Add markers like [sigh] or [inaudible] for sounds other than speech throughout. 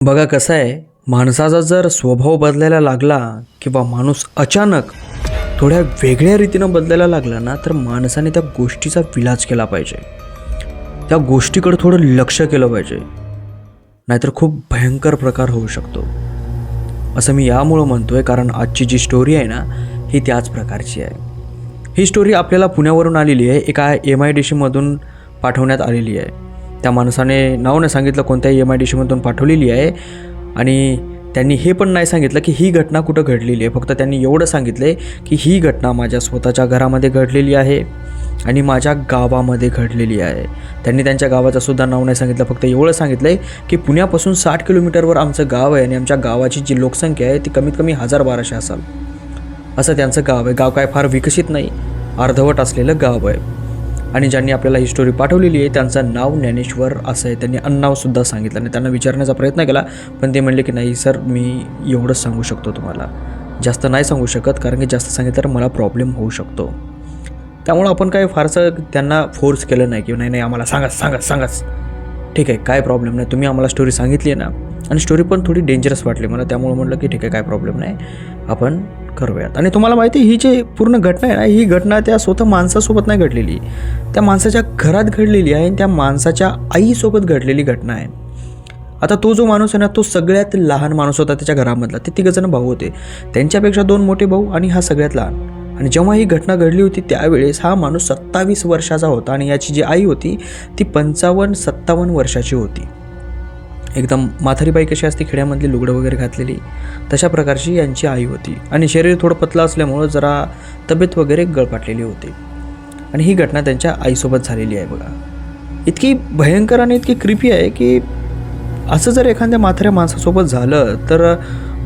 बघा कसं आहे माणसाचा जर स्वभाव बदलायला लागला किंवा माणूस अचानक थोड्या वेगळ्या रीतीनं बदलायला लागला ना तर माणसाने त्या गोष्टीचा विलाज केला पाहिजे. त्या गोष्टीकडे थोडं लक्ष केलं पाहिजे. नाहीतर खूप भयंकर प्रकार होऊ शकतो. असं मी यामुळं म्हणतो आहे कारण आजची जी स्टोरी आहे ना ही त्याच प्रकारची आहे. ही स्टोरी आपल्याला पुण्यावरून आलेली आहे एका एम आय डी सीमधून पाठवण्यात आलेली आहे. त्या माणसाने नाव नाही सांगितलं कोणत्या एम आय डी सीमधून पाठवलेली आहे. आणि त्यांनी हे पण नाही सांगितलं की ही घटना कुठं घडलेली आहे. फक्त त्यांनी एवढं सांगितलं आहे की ही घटना माझ्या स्वतःच्या घरामध्ये घडलेली आहे आणि माझ्या गावामध्ये घडलेली आहे. त्यांनी त्यांच्या गावाचं सुद्धा नाव नाही सांगितलं फक्त एवढं सांगितलं आहे की पुण्यापासून साठ किलोमीटरवर आमचं गाव आहे आणि आमच्या गावाची जी लोकसंख्या आहे ती कमीत कमी हजार बाराशे असाल असं त्यांचं गाव आहे. गाव काय फार विकसित नाही अर्धवट असलेलं गाव आहे. आणि ज्यांनी आपल्याला ही स्टोरी पाठवलेली आहे त्यांचं नाव ज्ञानेश्वर असं आहे. त्यांनी अन्नावसुद्धा सांगितलं आणि त्यांना विचारण्याचा प्रयत्न केला पण ते म्हणले की नाही सर मी एवढंच सांगू शकतो तुम्हाला. जास्त नाही सांगू शकत कारण की जास्त सांगितलं तर मला प्रॉब्लेम होऊ शकतो. त्यामुळं आपण काय फारसं त्यांना फोर्स केलं नाही की नाही नाही आम्हाला सांगाच सांगाच सांगाच ठीक आहे काय प्रॉब्लेम नाही. तुम्ही आम्हाला स्टोरी सांगितली आहे ना आणि स्टोरी पण थोडी डेंजरस वाटली मला. त्यामुळे म्हटलं की ठीक आहे काय प्रॉब्लेम नाही. आपण करूयात. आणि तुम्हाला माहिती ही जी पूर्ण घटना आहे ना ही घटना त्या स्वतः माणसासोबत नाही घडलेली. त्या माणसाच्या घरात घडलेली आहे आणि त्या माणसाच्या आईसोबत घडलेली घटना आहे. आता तो जो माणूस आहे ना तो सगळ्यात लहान माणूस होता त्याच्या घरामधला. ते तिघजण भाऊ होते. त्यांच्यापेक्षा दोन मोठे भाऊ आणि हा सगळ्यात लहान. आणि जेव्हा ही घटना घडली होती त्यावेळेस हा माणूस सत्तावीस वर्षाचा होता आणि याची जी आई होती ती पंचावन्न सत्तावन्न वर्षाची होती. एकदम माथारी बाई कशी असते खेड्यामधली लुगडं वगैरे घातलेली तशा प्रकारची यांची आई होती. आणि शरीर थोडं पतलं असल्यामुळं जरा तब्येत वगैरे गळपाटलेली होती. आणि ही घटना त्यांच्या आईसोबत झालेली आहे बघा. इतकी भयंकर आणि इतकी क्रिपी आहे की असं जर एखाद्या म्हाताऱ्या माणसासोबत झालं तर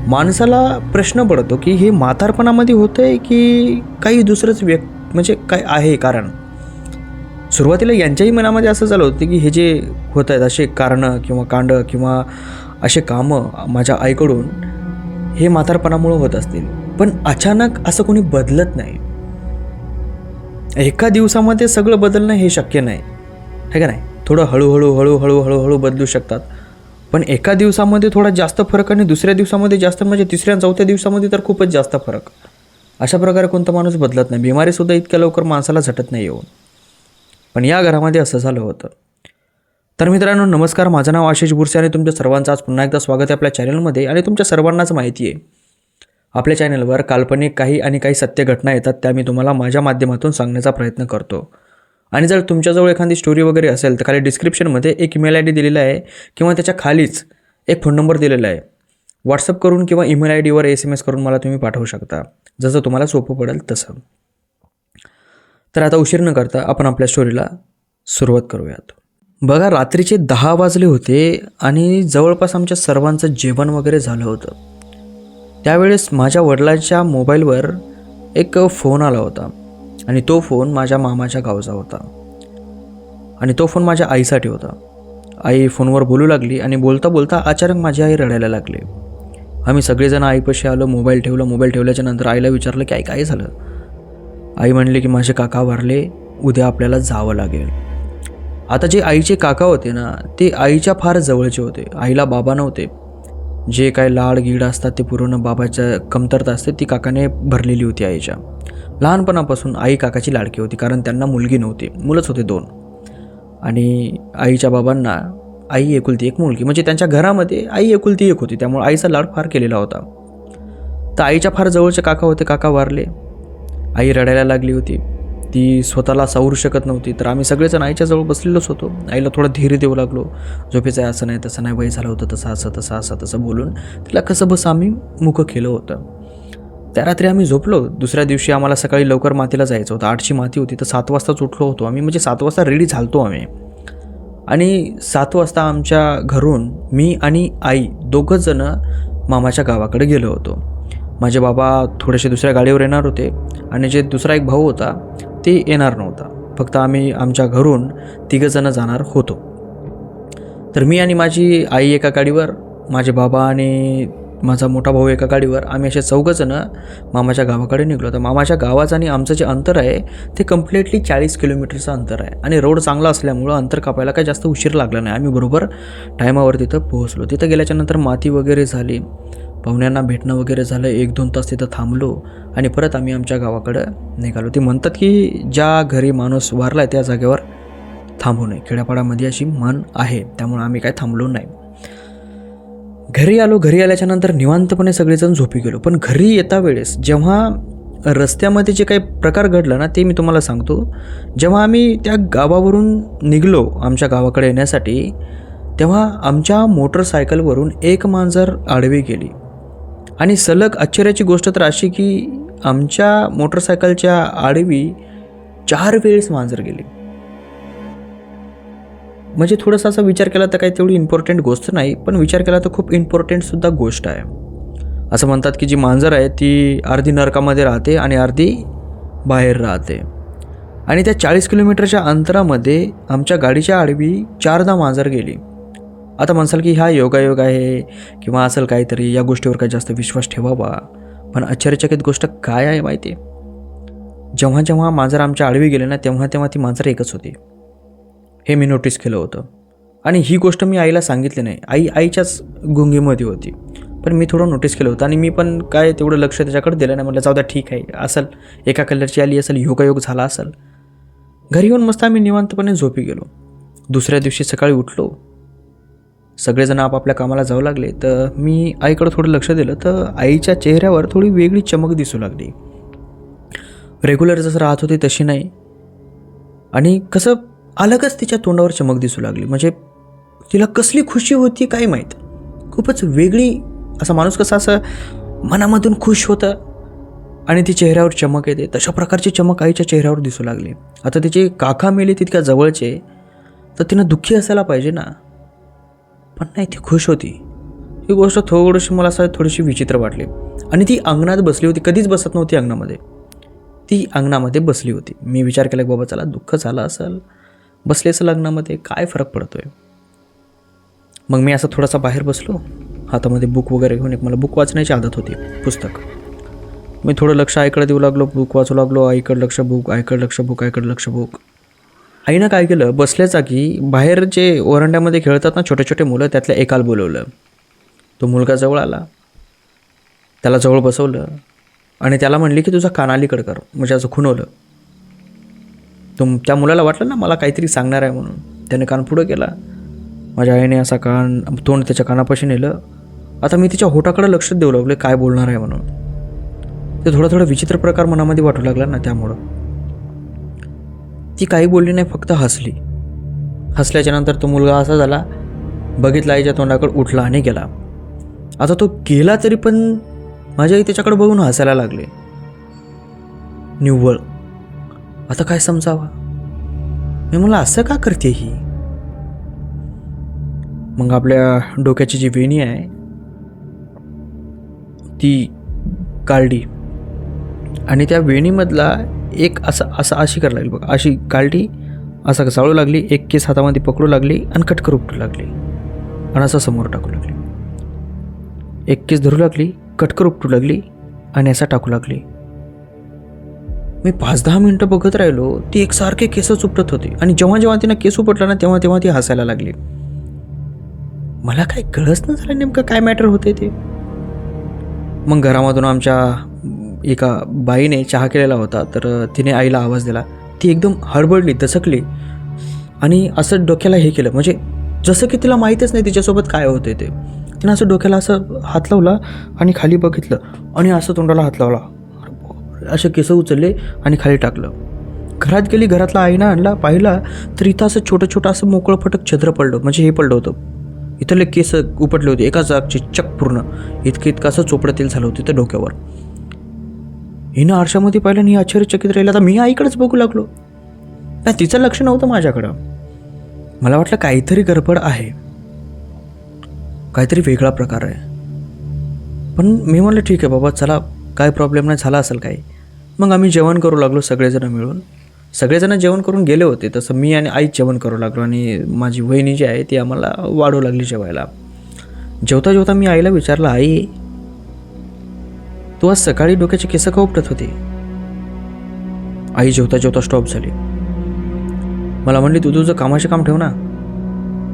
माणसाला प्रश्न पडतो की हे म्हातारपणामध्ये होतं आहे की काही दुसरंच व्यक् म्हणजे काय आहे कारण? सुरुवातीला यांच्याही मनामध्ये असं झालं होतं की हे जे होत आहेत असे कारणं किंवा कांड किंवा असे कामं माझ्या आईकडून हे म्हातारपणामुळं होत असतील. पण अचानक असं कोणी बदलत नाही. एका दिवसामध्ये सगळं बदलणं हे शक्य नाही. है का नाही? थोडं हळूहळू हळूहळू हळूहळू बदलू शकतात. पण एका दिवसामध्ये थोडा जास्त फरक आणि दुसऱ्या दिवसामध्ये जास्त म्हणजे तिसऱ्या चौथ्या दिवसामध्ये तर खूपच जास्त फरक. अशा प्रकारे कोणता माणूस बदलत नाही. बिमारीसुद्धा इतक्या लवकर माणसाला झटत नाही येऊन. पण या घरामध्ये असं झालं होतं. तर मित्रांनो नमस्कार. माझं नाव आशिष बुरसे आणि तुमच्या सर्वांचं आज पुन्हा एकदा स्वागत आहे आपल्या चॅनलमध्ये आणि तुमच्या सर्वांनाच माहिती आहे. आपल्या चॅनलवर काल्पनिक काही आणि काही सत्य घटना येतात त्या मी तुम्हाला माझ्या माध्यमातून सांगण्याचा प्रयत्न करतो. आणि जर तुमच्याजवळ एखादी स्टोरी वगैरे असेल तर खाली डिस्क्रिप्शनमध्ये एक ईमेल आय डी दिलेला आहे किंवा त्याच्या खालीच एक फोन नंबर दिलेला आहे. व्हॉट्सअप करून किंवा ईमेल आय डीवर एस एम एस करून मला तुम्ही पाठवू शकता. जसं तुम्हाला सोपं पडेल तसं. तर आता उशीर न करता आपण आपल्या स्टोरीला सुरुवात करूयात. बघा रात्रीचे दहा वाजले होते आणि जवळपास आमच्या सर्वांचं जेवण वगैरे झालं होतं. त्यावेळेस माझ्या वडिलांच्या मोबाईलवर एक फोन आला होता आणि तो फोन माझ्या मामाच्या गावचा होता. आणि तो फोन माझ्या आईसाठी होता. आई फोनवर बोलू लागली आणि बोलता बोलता अचानक माझी आई रडायला लागली. आम्ही सगळेजण आईपाशी आलो मोबाईल ठेवला मोबाईल ठेवल्याच्या नंतर आईला विचारलं की आई काय झालं? आई म्हणले की माझे काका वारले उद्या आपल्याला जावं लागेल. आता जे आईचे काका होते ना ते आईच्या फार जवळचे होते. आईला बाबा नव्हते. जे काय लाड गीड असतात ते पूर्ण बाबाच्या कमतरता असते ती काकाने भरलेली होती आईच्या. लहानपणापासून आई काकाची लाडकी होती कारण त्यांना मुलगी नव्हती. मुलंच होते दोन. आणि आईच्या बाबांना आई एकुलती एक मुलगी. म्हणजे त्यांच्या घरामध्ये आई एकुलती एक होती त्यामुळे आईचा लाड फार केलेला होता. तर आईच्या फार जवळचे काका होते काका वारले. आई रडायला लागली होती. ती स्वतःला सावरू शकत नव्हती. तर आम्ही सगळेजण आईच्या जवळ बसलेलोच होतो. आईला थोडा धीर देऊ लागलो. झोपेचं आहे असं नाही तसं नाही. वय झालं होतं तसं असं तसं असं तसं बोलून तिला कसं बस आम्ही मुकं केलं होतं. त्या रात्री आम्ही झोपलो. दुसऱ्या दिवशी आम्हाला सकाळी लवकर मातीला जायचं होतं. आठची माती होती तर सात वाजताच उठलो होतो आम्ही. म्हणजे सात वाजता रेडी झालतो आम्ही. आणि सात वाजता आमच्या घरून मी आणि आई दोघंजणं मामाच्या गावाकडे गेलो होतो. माझे बाबा थोडेसे दुसऱ्या गाडीवर येणार होते आणि जे दुसरा एक भाऊ होता ते येणार नव्हता. फक्त आम्ही आमच्या घरून तिघंजणं जाणार होतो. तर मी आणि माझी आई एका गाडीवर माझे बाबा आणि माझा मोठा भाऊ एका गाडीवर आम्ही असे चौघंजणं मामाच्या गावाकडे निघलो. तर मामाच्या गावाचं आणि आमचं जे अंतर आहे ते कम्प्लिटली चाळीस किलोमीटरचं अंतर आहे. आणि रोड चांगला असल्यामुळं अंतर कापायला काही जास्त उशीर लागला नाही. आम्ही बरोबर टायमावर तिथं पोहोचलो. तिथं गेल्याच्यानंतर माती वगैरे झाली. पाहुण्यांना भेटणं वगैरे झालं एक दोन तास तिथं थांबलो आणि परत आम्ही आमच्या गावाकडं निघालो. ते म्हणतात की ज्या घरी माणूस वारला आहे त्या जागेवर थांबू नये. खेड्यापाड्यामध्ये अशी मन आहे त्यामुळे आम्ही काय थांबलो नाही. घरी आलो घरी आल्याच्यानंतर निवांतपणे सगळेजण झोपी गेलो. पण घरी येता वेळेस जेव्हा रस्त्यामध्ये जे काही प्रकार घडला ना ते मी तुम्हाला सांगतो. जेव्हा आम्ही त्या गावावरून निघलो आमच्या गावाकडे येण्यासाठी तेव्हा आमच्या मोटरसायकलवरून एक मांजर आडवी गेली. आणि सलग आश्चर्याची गोष्ट तर अशी की आमच्या मोटरसायकलच्या आडवी चार वेळेस मांजर गेली. म्हणजे थोडासा असा विचार केला तर काही तेवढी इम्पॉर्टंट गोष्ट नाही पण विचार केला तर खूप इम्पॉर्टंटसुद्धा गोष्ट आहे. असं म्हणतात की जी मांजर आहे ती अर्धी नरकामध्ये राहते आणि अर्धी बाहेर राहते. आणि त्या चाळीस किलोमीटरच्या अंतरामध्ये आमच्या गाडीच्या आडवी चारदा मांजर गेली. आता म्हणसाल की हा योगायोग आहे किंवा असेल काहीतरी या गोष्टीवर काही जास्त विश्वास ठेवावा. पण आश्चर्यचकित गोष्ट काय आहे माहिती? आहे जेव्हा जेव्हा मांजर आमच्या आडवी गेले ना तेव्हा तेव्हा ती मांजर एकच होती. हे मी नोटीस केलं होतं. आणि ही गोष्ट मी आईला सांगितली नाही. आई आईच्याच गुंगीमध्ये होती. पण मी थोडं नोटीस केलं होतं आणि मी पण काय तेवढं लक्ष त्याच्याकडे दिलं नाही. म्हटलं जाऊ द्या ठीक आहे. असेल एका कलरची आली असेल योगायोग झाला असेल. घरी येऊन मस्त आम्ही निवांतपणे झोपी गेलो. दुसऱ्या दिवशी सकाळी उठलो. सगळेजण आपापल्या कामाला जाऊ लागले तर मी आईकडं थोडं लक्ष दिलं तर आईच्या चेहऱ्यावर थोडी वेगळी चमक दिसू लागली. रेग्युलर जसं राहत होती तशी नाही. आणि कसं अलगच तिच्या तोंडावर चमक दिसू लागली. म्हणजे तिला कसली खुशी होती काय माहीत. खूपच वेगळी असा माणूस कसा असं मनामधून खुश होतं आणि ती चेहऱ्यावर चमक येते. तशा प्रकारची चमक आईच्या चेहऱ्यावर दिसू लागली. आता तिचे काका मेले तितक्या जवळचे तर तिनं दुःखी असायला पाहिजे ना. पण नाही ती खुश होती. ही गोष्ट थोडीशी मला असं थोडीशी विचित्र वाटली. आणि ती अंगणात बसली होती. कधीच बसत नव्हती अंगणामध्ये. ती अंगणामध्ये बसली होती. मी विचार केला की बाबा चला दुःख झालं असेल. बसले असेल अंगणामध्ये काय फरक पडतो आहे मग मी असं थोडासा बाहेर बसलो. हातामध्ये बुक वगैरे घेऊन एक मला बुक वाचण्याची आदत होती. पुस्तक. मी थोडं लक्ष आईकडे देऊ लागलो. बुक वाचू लागलो. आईकडं लक्ष बुक आईकडं लक्ष बुक आईकडे लक्ष बुक. आईनं काय केलं? बसल्या जागी बाहेर जे ओरंड्यामध्ये खेळतात ना छोटे छोटे मुलं त्यातल्या एकाला बोलवलं. तो मुलगा जवळ आला. त्याला जवळ बसवलं. आणि त्याला म्हणली की तुझा कान अलीकडं कर. म्हणजे असं खुणवलं. तुम त्या मुलाला वाटलं ना मला काहीतरी सांगणार आहे म्हणून. त्याने कान पुढं केला. माझ्या आईने असा कान तोंड त्याच्या कानापाशी नेलं. आता मी तिच्या होटाकडे लक्ष देऊ लागले काय बोलणार आहे म्हणून. ते थोडं थोडं विचित्र प्रकार मनामध्ये वाटू लागला ना त्यामुळं. ती काही बोलली नाही फक्त हसली. हसल्याच्या नंतर तो मुलगा असा झाला बघितला आईच्या तोंडाकडे उठला आणि गेला. आता तो गेला तरी पण माझ्या आई त्याच्याकडे बघून हसायला लागले. निव्वळ. आता काय समजावा? मी मला असं का करते ही? मग आपल्या डोक्याची जी वेणी आहे ती काढली आणि त्या वेणीमधला एक असं असं अशी करायला लागली बघा. अशी काळटी असा चाळू लागली एक केस हातामध्ये पकडू लागली आणि कटकर उपटू लागली. आणि असं समोर टाकू लागली. एक केस धरू लागली कटकर उपटू लागली आणि असा टाकू लागली. मी पाच दहा मिनटं बघत राहिलो ती एकसारखे केसच उपटत होती. आणि जेव्हा जेव्हा तिनं केस उपटला ना तेव्हा तेव्हा ती हसायला लागली. मला काय कळच न झालं नेमकं काय मॅटर होते ते. मग घरामधून आमच्या एका बाईने चहा केलेला होता तर तिने आईला आवाज दिला. ती एकदम हडबडली दचकली आणि असं डोक्याला हे केलं. म्हणजे जसं की तिला माहीतच नाही तिच्यासोबत काय होते ते. तिनं असं डोक्याला असं हात लावला आणि खाली बघितलं आणि असं तोंडाला हात लावला. असे केस उचलले आणि खाली टाकलं. घरात गेली घरातला आईना आणला पाहिला तर इथं असं छोटं छोटं असं मोकळं फटक छद्र पडलं. म्हणजे हे पडलं होतं. इथले केस उपटले होते एका जागची चक पूर्ण. इतकं इतकं असं चोपडतील झालं होतं त्या डोक्यावर. हिनं आरशामध्ये पाहिलं आणि आश्चर्यचकित राहिलं. आता मी आईकडेच बघू लागलो. नाही तिचं लक्ष नव्हतं माझ्याकडं. मला वाटलं काहीतरी गडबड आहे. काहीतरी वेगळा प्रकार आहे. पण मी म्हणलं ठीक आहे बाबा चला काय प्रॉब्लेम नाही झाला असेल काही. मग आम्ही जेवण करू लागलो सगळेजण मिळून. सगळेजण जेवण करून गेले होते तसं मी आणि आईच जेवण करू लागलो आणि माझी वहिनी जी आहे ती आम्हाला वाढू लागली जेवायला. जेवता जेवता मी आईला विचारलं आई तू आज सकाळी डोक्याचे केस का उपटत होते? आई जेवता जेवता स्टॉप झाली. मला म्हणली तू तुझं कामाचे काम ठेव ना.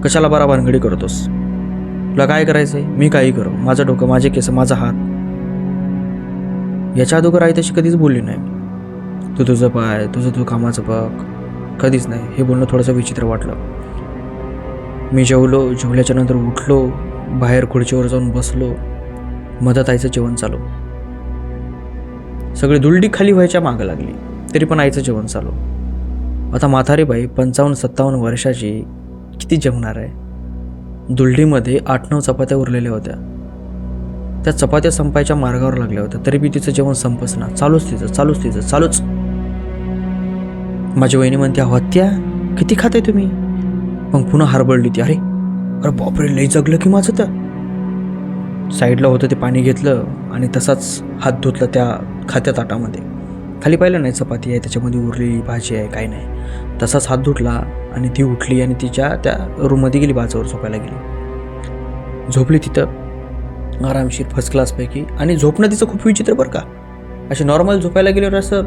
कशाला बारा भानगडी करतोस? तुला काय करायचंय? मी काही करू. माझं डोकं माझे केस माझा हात. याच्या अगोदर आई तशी कधीच बोलली नाही. तू तुझं पाय तुझं तू कामाचं बघ. कधीच नाही. हे बोलणं थोडंसं विचित्र वाटलं. मी जेवलो जेवल्याच्या नंतर उठलो बाहेर खुर्चीवर जाऊन बसलो. मदत आईचं जेवण चालू. सगळी दुलडी खाली व्हायच्या मागं लागली. तरी पण आईचं जेवण चालू. आता म्हातारी बाई पंचावन्न सत्तावन्न वर्षाची किती जेवणार आहे? दुलडीमध्ये आठ नऊ चपात्या उरलेल्या होत्या. त्या चपात्या संपायच्या मार्गावर लागल्या होत्या. तरी बी तिचं जेवण संपच ना. चालूच तिचं चालूच तिचं चालूच. माझी वहिनी म्हणते हत्या? किती खाते तुम्ही? मग पुन्हा हरबळली ती अरे अरे बापरे लई जगलं की माझं तर. साईडला होतं ते पाणी घेतलं आणि तसाच हात धुतला त्या खात्या ताटामध्ये खाली पाहिलं नाही चपाती आहे त्याच्यामध्ये उरलेली भाजी आहे काही नाही. तसाच हात धुटला आणि ती उठली आणि तिच्या त्या रूममध्ये गेली बाजावर झोपायला गेली. झोपली तिथं. आरामशीर फर्स्ट क्लासपैकी आणि झोपणं तिचं खूप विचित्र बरं का. अशी नॉर्मल झोपायला गेल्यावर असं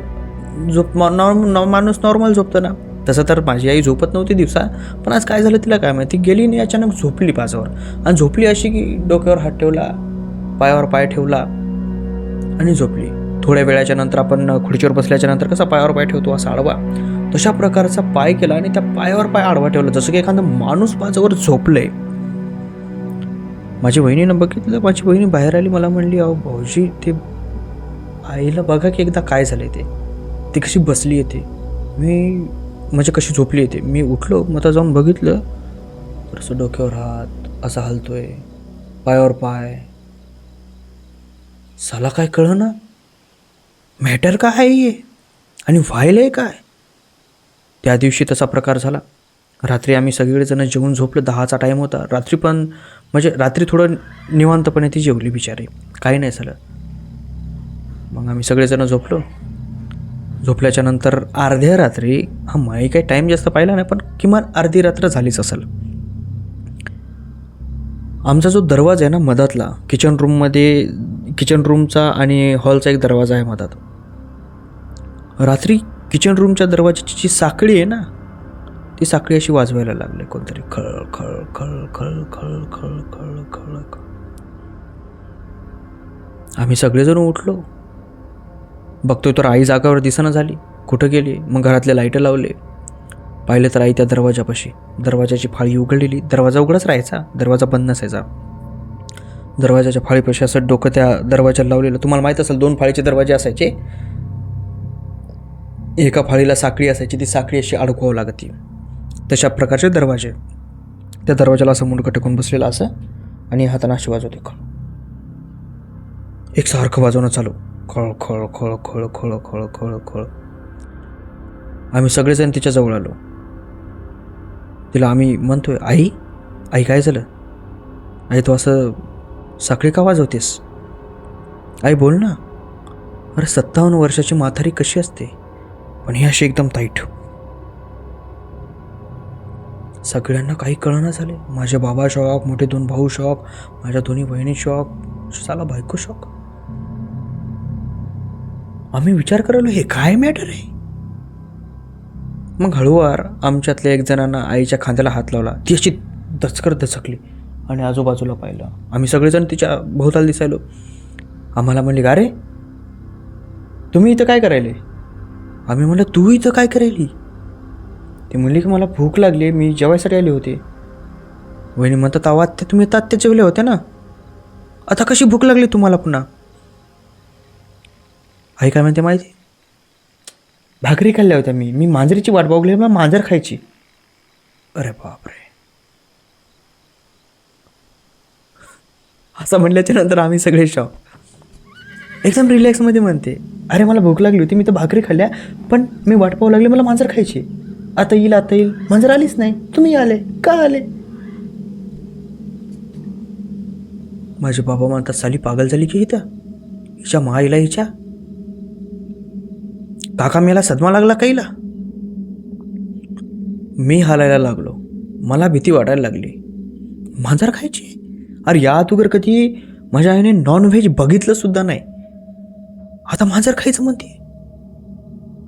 झोप नॉर्मल माणूस नॉर्मल झोपतं ना. तसं तर माझी आई झोपत नव्हती दिवसा पण आज काय झालं तिला काय माहिती. गेली नाही अचानक झोपली पाचावर आणि झोपली अशी की डोक्यावर हात ठेवला पायावर पाय ठेवला आणि झोपली. थोड्या वेळाच्या नंतर आपण खुर्चीवर बसल्याच्या नंतर कसा पायावर पाय ठेवतो असा आडवा. तशा प्रकारचा पाय केला आणि त्या पायावर पाय आडवा ठेवला. जसं की एखादा माणूस माझ्यावर झोपलंय. माझी बहिणीनं बघितलं माझी बहिणी बाहेर आली मला म्हणली अहो भाऊजी ते आईला बघा की एकदा काय झालं ते. ती कशी बसली येते मी म्हणजे कशी झोपली येते मी उठलो मग आता जाऊन बघितलं. तर असं डोक्यावर हात असा हलतोय. पायावर पाय. साला काय कळलं ना मॅटर काय आहे हे? आणि व्हायलंय काय? त्या दिवशी तसा प्रकार झाला. रात्री आम्ही सगळेजणं जेवून झोपलं. दहाचा टाईम होता. रात्री पण म्हणजे रात्री थोडं निवांतपणे ती जेवली बिचारी. काही नाही झालं. मग आम्ही सगळेजणं झोपलो. झोपल्याच्या नंतर अर्ध्या रात्री हा माही काही टाईम जास्त पाहिला नाही पण किमान अर्धी रात्र झालीच असेल. आमचा जो दरवाजा आहे ना मधातला किचन रूममध्ये किचन रूमचा आणि हॉलचा एक दरवाजा आहे मधात. रात्री किचन रूमच्या दरवाजाची जी साखळी आहे ना ती साखळी अशी वाजवायला लागली कोणतरी. खळ खळ खळ खळ खळ खळ खळ खळ खळ. आम्ही सगळेजण उठलो. बघतोय तर आई जागावर दिसणं झाली. कुठं गेली? मग घरातले लाईटं लावले. पाहिलं तर आई त्या दरवाजापाशी. दरवाजाची फाळी उघडलेली. दरवाजा उघडाच राहायचा. दरवाजा बंद नसायचा. दरवाजाच्या फाळीपाशी असं डोकं त्या दरवाजाला लावलेलं. तुम्हाला माहीत असेल दोन फाळीचे दरवाजे असायचे. एका फाळीला साखळी असायची ती साखळी अशी अडकवावं लागते. तशा प्रकारचे दरवाजे. त्या दरवाजाला असं मुंडकं टेकून बसलेलं असं आणि हाताने अशी वाजवते खळ. एक सारखं वाजवणं चालू. खळ खळ खळ खळ खळ खळ खळ खळ. आम्ही सगळेजण तिच्याजवळ आलो. तिला आम्ही म्हणतोय आई आई काय झालं? आई तू असं साखळी का वाजवतेस? आई बोल ना. अरे सत्तावन्न वर्षाची म्हातारी कशी असते? पण ही अशी एकदम ताईट सगळ्यांना काही कळना झाले. माझे बाबा शॉक मोठे दोन भाऊ शॉक माझ्या दोन्ही बहिणी शॉक. साला बायको शॉक. आम्ही विचार करायलो हे काय मॅटर आहे? मग हळूवार आमच्यातल्या एक जणांना आईच्या खांद्याला हात लावला. ती अशी दचकर दचकली आणि आजूबाजूला पाहिलं. आम्ही सगळेजण तिच्या भोवताल दिसायलो. आम्हाला म्हणले का रे तुम्ही इथं काय करायले? आम्ही म्हणलं तू इथं काय करायली ते म्हणली की मला भूक लागली मी जेवायसाठी आले होते. वहिनी म्हणतात आवाज ते तुम्ही तात्या जेवले होते ना. आता कशी भूक लागली तुम्हाला पुन्हा? आई काय म्हणते माहिती? भाकरी खाल्ल्या होत्या मी. मी मांजरीची वाट बघली मला मांजर खायची. अरे बापरे. असं म्हटल्याच्या नंतर आम्ही सगळे शॉप एकदम रिलॅक्समध्ये म्हणते. अरे मला भूक लागली होती मी तर भाकरी खाल्ल्या पण मी वाट पाहू लागले मला मांजर खायची. आता येईल आता येईल. मांजर आलीच नाही. तुम्ही आले. का आले? माझे बाबा म्हणतात साली पागल झाली की इथं? हिच्या माईला हिच्या? काका मेला सदमा लागला काहीला? मी हालायला लागलो. मला भीती वाटायला लागली. मांजर खायची? अरे या अगोदर कधी माझ्या आईने नॉनव्हेज बघितलं सुद्धा नाही. आता मांजर खायचं म्हणते.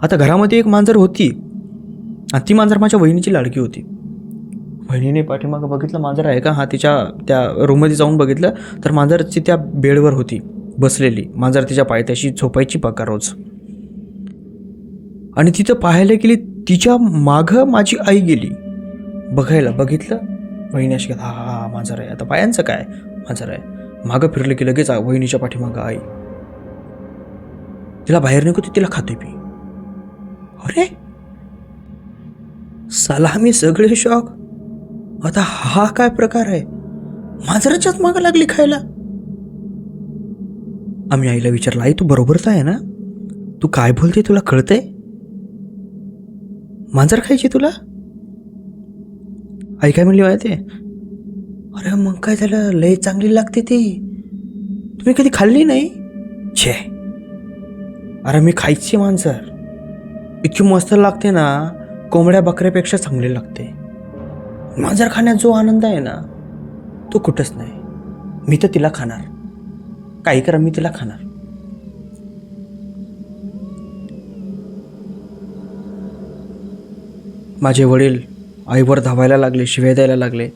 आता घरामध्ये एक मांजर होती. आणि ती मांजर माझ्या वहिनीची लाडकी होती. बहिणीने पाठीमागं बघितलं मांजर आहे का? हा तिच्या त्या रूममध्ये जाऊन बघितलं तर मांजरची त्या बेडवर होती बसलेली. मांजर तिच्या पायथ्याशी झोपायची पका रोज. आणि तिथं पाहायला गेली तिच्या मागं माझी आई गेली. बघायला बघितलं वहिनी अशी हा हा हा मांजर आहे. आता पायांचं काय? मांजर आहे. मागं फिरलं की लगेच वहिनीच्या पाठीमागं आई. तिला बाहेर निघतो तिला खातोय मी. अरे? सलामी सगळे शॉक. आता हा काय प्रकार आहे? मांजराच्याच मागं लागली खायला. आम्ही आईला विचारलं आई तू बरोबरच आहे ना? तू काय बोलते तुला कळतंय? मांजर खायची तुला? आई काय म्हणली माहिती अरे मग काय झालं? लय चांगली लागते ती. तुम्ही कधी खाल्ली नाही? छे अरे मी खायची मांजर. इतकी मस्त लागते ना कोंबड्या बकऱ्यापेक्षा चांगली लागते. मांजर खाण्यात जो आनंद आहे ना तो कुठंच नाही. मी तर तिला खाणार. काही करा मी तिला खाणार. माझे वडील आईवर धावायला लागले शिव्या द्यायला लागले.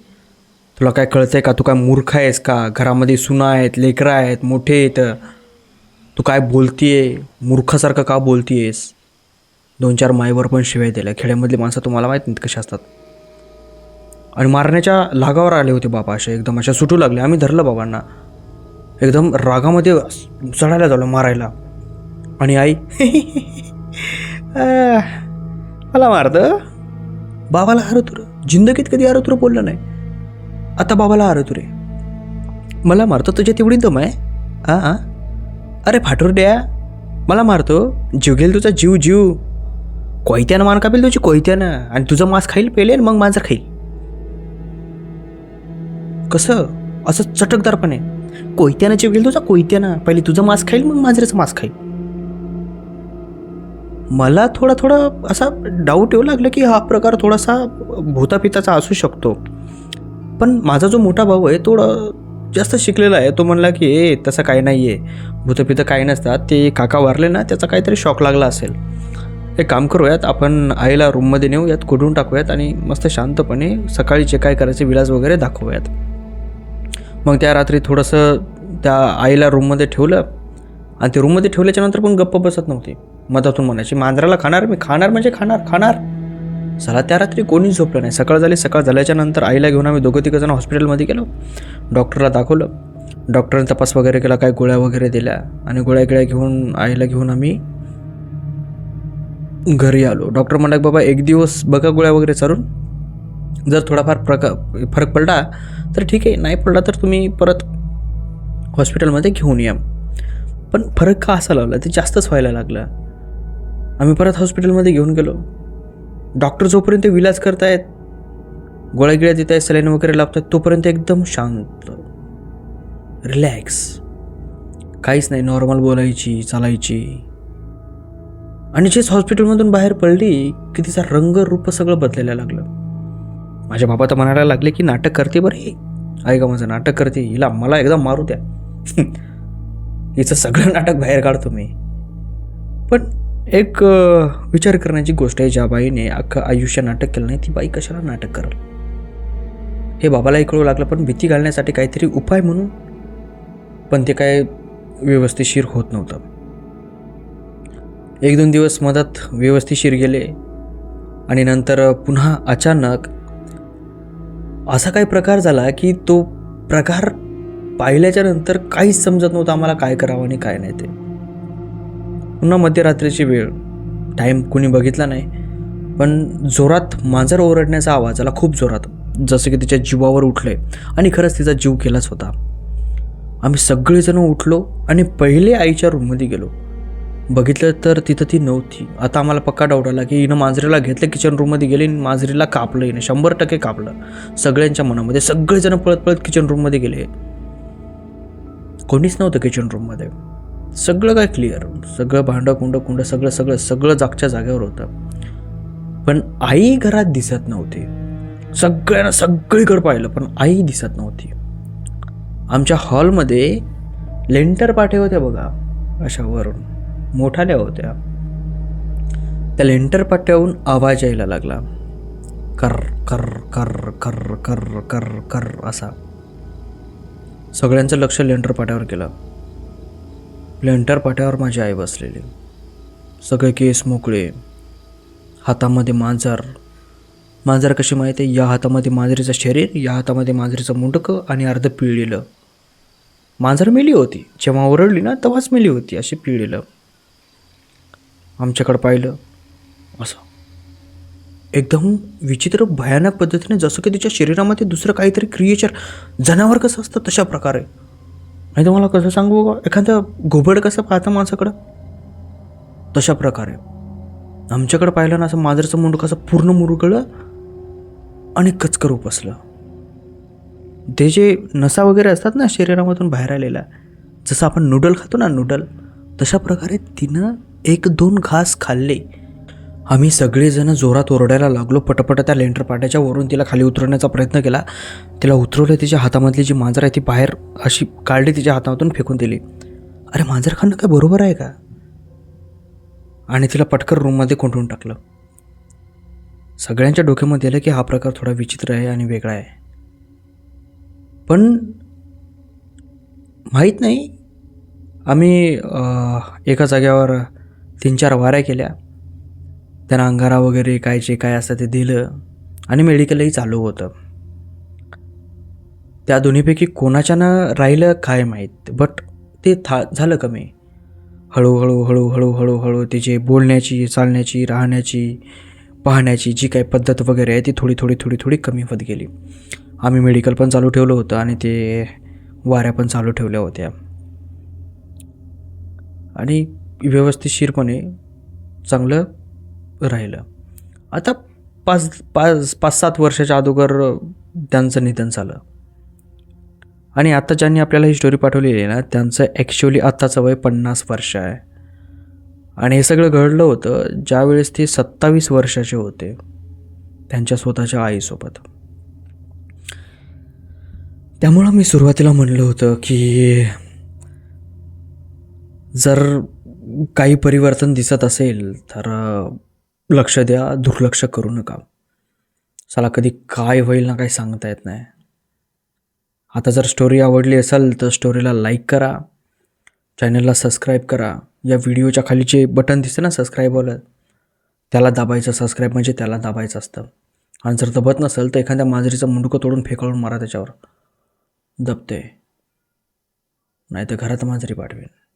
तुला काय कळतंय का? तू काय मूर्ख आहेस का? घरामध्ये सुना आहेत लेकरं आहेत मोठे आहेत. तू काय बोलतीये? मूर्खासारखं का बोलतीयेस? दोन चार माईवर पण शिवाय दिल्या. खेड्यामधली माणसं तुम्हाला माहीत नाहीत कशी असतात. आणि मारण्याच्या लागावर आले होते बाबा असे. एकदम अशा सुटू लागले आम्ही धरलं बाबांना. एकदम रागामध्ये चढायला झालो मारायला. आणि आई मला मारतं? बाबाला हरतुर जिंदगीत कधी हरतुर बोललं नाही. आता बाबाला हरतुरे मला मारतं तुझ्या तेवढी दम आहे? हां हां अरे फाटूर द्या. मला मारतो. जीव घेईल तुझा जीव जीव. कोयत्यानं मान कापेल तुझी कोयत्यानं. आणि तुझं मांस खाईल पेले आणि मग मांजर खाईल. कसं? असं चटकदारपणे. कोयत्यानं जीव घेईल तुझा कोयत्यानं. पहिले तुझं मांस खाईल मग मांजरेचं मांस खाईल. मला थोडा थोडा असा डाऊट येऊ लागला की हा प्रकार थोडासा भूतापिताचा असू शकतो. पण माझा जो मोठा भाऊ आहे थोडं जास्त शिकलेला आहे तो म्हणला की ए तसं काही नाही आहे भूतपितं काही नसतात. ते काका वारले ना त्याचा काहीतरी शॉक लागला असेल. एक काम करूयात आपण आईला रूममध्ये नेऊयात कुठून टाकूयात आणि मस्त शांतपणे सकाळी जे काय करायचे विलास वगैरे दाखवूयात. मग त्या रात्री थोडंसं त्या आईला रूममध्ये ठेवलं आणि ते रूममध्ये ठेवल्याच्यानंतर पण गप्प बसत नव्हती. मधातून म्हणायची मांजराला खाणार? मी खाणार म्हणजे खाणार खाणार. चला त्या रात्री कोणीच झोपलं नाही. सकाळ झाली सकाळ झाल्याच्यानंतर आईला घेऊन आम्ही दोघं तिघं जण हॉस्पिटलमध्ये गेलो. डॉक्टरला दाखवलं. डॉक्टरने तपास वगैरे केला काय गोळ्या वगैरे दिल्या आणि गोळ्या गिळ्या घेऊन आईला घेऊन आम्ही घरी आलो. डॉक्टर म्हणला बाबा एक दिवस बघा गोळ्या वगैरे चालून जर थोडाफार प्रका फरक पडला तर ठीक आहे. नाही पडला तर तुम्ही परत हॉस्पिटलमध्ये घेऊन या. पण फरक का असा लावला? ते जास्तच व्हायला लागलं. आम्ही परत हॉस्पिटलमध्ये घेऊन गेलो. डॉक्टर जोपर्यंत विलाज करतायत गोळ्या गिळ्या देत आहेत सलाईन वगैरे लावतात तोपर्यंत एकदम शांत. रिलॅक्स. काहीच नाही नॉर्मल बोलायची चालायची. आणि जेच हॉस्पिटलमधून बाहेर पडली की तिचा रंग रूप सगळं बदलायला लागलं. माझ्या बाबा तर म्हणायला लागले की नाटक करते बरं हे. ऐका माझं नाटक करते हिला मला एकदा मारू द्या. [laughs] हिचं सगळं नाटक बाहेर काढतो मी. पण एक विचार करण्याची गोष्ट आहे ज्या बाईने अख्खं आयुष्य नाटक केलं नाही ती बाई कशाला नाटक करेल? हे बाबालाही कळू लागलं पण भीती घालण्यासाठी काहीतरी उपाय म्हणून पण ते काय व्यवस्थितशीर होत नव्हतं. एक दोन दिवस मदत व्यवस्थितशीर गेले आणि नंतर पुन्हा अचानक असा काही प्रकार झाला की तो प्रकार पाहिल्याच्या नंतर काहीच समजत नव्हतं आम्हाला काय करावं आणि काय नाही ते. पुन्हा मध्यरात्रीची वेळ. टाईम कुणी बघितला नाही. पण जोरात मांजर ओरडण्याचा आवाज आला खूप जोरात. जसं की तिच्या जीवावर उठले आणि खरंच तिचा जीव केलाच होता. आम्ही सगळेजण उठलो आणि पहिले आईच्या रूममध्ये गेलो. बघितलं तर तिथं ती नव्हती. आता आम्हाला पक्का डाऊट आला की हिनं मांजरीला घेतलं किचन रूममध्ये गेली आणि मांजरीला कापलं हिनं. शंभर टक्के कापलं. सगळ्यांच्या मनामध्ये सगळेजण पळत पळत किचन रूममध्ये गेले. कोणीच नव्हतं किचन रूममध्ये सगळं काय क्लिअर सगळं भांडं कुंड कुंड सगळं सगळं सगळं जागच्या जागेवर होतं. पण आई घरात दिसत नव्हती. सगळ्यांना सगळीकडे पाहिलं पण आई दिसत नव्हती. आमच्या हॉलमध्ये लेंटर पाठे होत्या बघा अशा वरून. मोठाल्या होत्या. त्या लेंटर पाट्याहून आवाज यायला लागला. कर कर कर कर कर कर कर असा. सगळ्यांचं लक्ष लेंटर पाट्यावर गेलं प्लॅन्टर पाट्यावर माझी आई बसलेली. सगळे केस मोकळे. हातामध्ये मांजर. मांजर कशी माहिती आहे? या हातामध्ये मांजरीचं शरीर या हातामध्ये मांजरीचं मुंडकं आणि अर्ध पिळलेलं. मांजर मेली होती. जेव्हा ओरडली ना तेव्हाच मेली होती अशी पिळलेलं. आमच्याकडं पाहिलं. असं. एकदम विचित्र भयानक पद्धतीने जसं की तिच्या शरीरामध्ये दुसरं काहीतरी क्रिएचर जनावर कसं असतं तशा प्रकारे. नाही तर मला कसं सांगू एखादं घोबड कसं पाहतं माणसाकडं? तशा प्रकारे. आमच्याकडं पाहिलं ना असं माजरचं मुंड कसं पूर्ण मुरगळं आणि कचकर उपसलं. ते जे नसा वगैरे असतात ना शरीरामधून बाहेर आलेला जसं आपण नूडल खातो ना नूडल तशा प्रकारे तिनं एक दोन घास खाल्ले. आम्ही सगळेजण जोरात ओरडायला लागलो पटपट त्या लेंटर पाट्याच्या वरून तिला खाली उतरवण्याचा प्रयत्न केला. तिला उतरवलं तिच्या हातामधली जी मांजर आहे ती बाहेर अशी काढली तिच्या हातामधून फेकून दिली. अरे मांजर खाणं काय बरोबर आहे का? आणि तिला पटकन रूममध्ये कोंडून टाकलं. सगळ्यांच्या डोक्यामध्ये आलं की हा प्रकार थोडा विचित्र आहे आणि वेगळा आहे. पण माहीत नाही आम्ही एका जाग्यावर तीन चार वाऱ्या केल्या. त्यांना अंगारा वगैरे काय जे काय असतं ते दिलं आणि मेडिकलही चालू होतं. त्या दोन्हीपैकी कोणाच्यानं राहिलं काय माहीत बट ते था झालं कमी. हळूहळू हळूहळू हळूहळू त्याची बोलण्याची चालण्याची राहण्याची पाहण्याची जी काही पद्धत वगैरे आहे ती थोडी थोडी थोडी थोडी कमी होत गेली. आम्ही मेडिकल पण चालू ठेवलं होतं आणि ते वाऱ्या पण चालू ठेवल्या होत्या. आणि व्यवस्थितशीरपणे चांगलं राहिलं. आता पाच पाच पाच सात वर्षाच्या अगोदर त्यांचं निधन झालं. आणि आता ज्यांनी आपल्याला ही स्टोरी पाठवलेली आहे ना त्यांचं ॲक्च्युली आत्ताचं वय पन्नास वर्ष आहे. आणि हे सगळं घडलं होतं ज्यावेळेस ते सत्तावीस वर्षाचे होते त्यांच्या स्वतःच्या आईसोबत. त्यामुळं मी सुरुवातीला म्हणलं होतं की जर काही परिवर्तन दिसत असेल तर लक्ष द्या दुर्लक्ष करू नका. चला कधी काय होईल ना काही सांगता येत नाही. आता जर स्टोरी आवडली असेल तर स्टोरीला लाईक करा. चॅनलला सबस्क्राईब करा. या व्हिडिओच्या खाली जे बटन दिसतं ना सबस्क्राईबवालं त्याला दाबायचं सबस्क्राईब म्हणजे त्याला दाबायचं असतं. आणि जर दबत नसेल तर एखाद्या मांजरीचं मुंडकं तोडून फेकाळून मारा त्याच्यावर. दबते. नाही तर घरात मांजरी पाठवेल